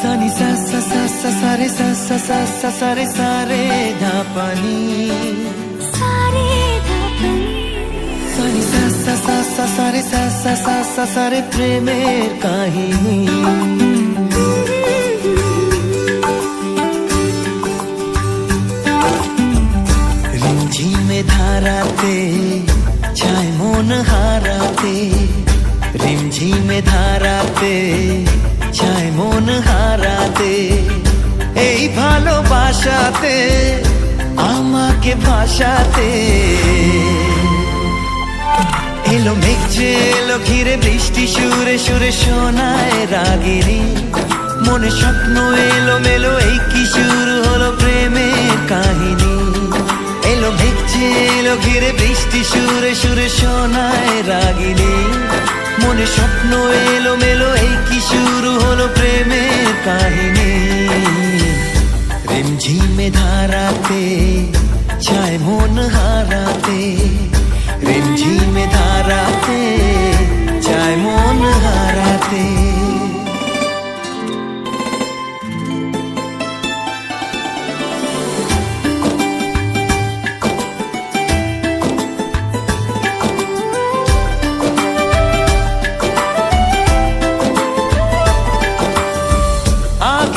সানি সা সা সা সা সা রে সা সা সা সা সা রে সা রে ধা পানি সারে ধাপনি সানি সা সা সা সা সা সা সা সা সা সা রে প্রেমের কাহিনী ধারাতে চায় মন হারাতে, রিমঝিমে ধারাতে, চায় মন হারাতে। এই ভালোবাসাতে, আমাকে ভাসাতে। এলো মেঘছে এলো ঘিরে বৃষ্টি, সুরে সুরে শোনায় রাগিনী। মনে স্বপ্ন এলো মেলো এই কি শুরু হলো প্রেমের কাহিনী? মেঘছে এলো ঘিরে বৃষ্টি সুরে সুরে শোনায় রাগিনী। মনে স্বপ্ন এলো মেলো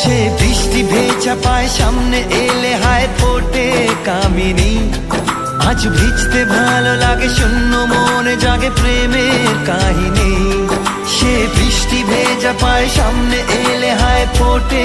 সে বৃষ্টি ভেজা পায়, সামনে এলে হায় ফোটে কামিনী। আজ ভিজতে ভালো লাগে, শূন্য মনে জাগে প্রেমের কাহিনী। সে বৃষ্টি ভেজা পায়, সামনে এলে হায় ফোটে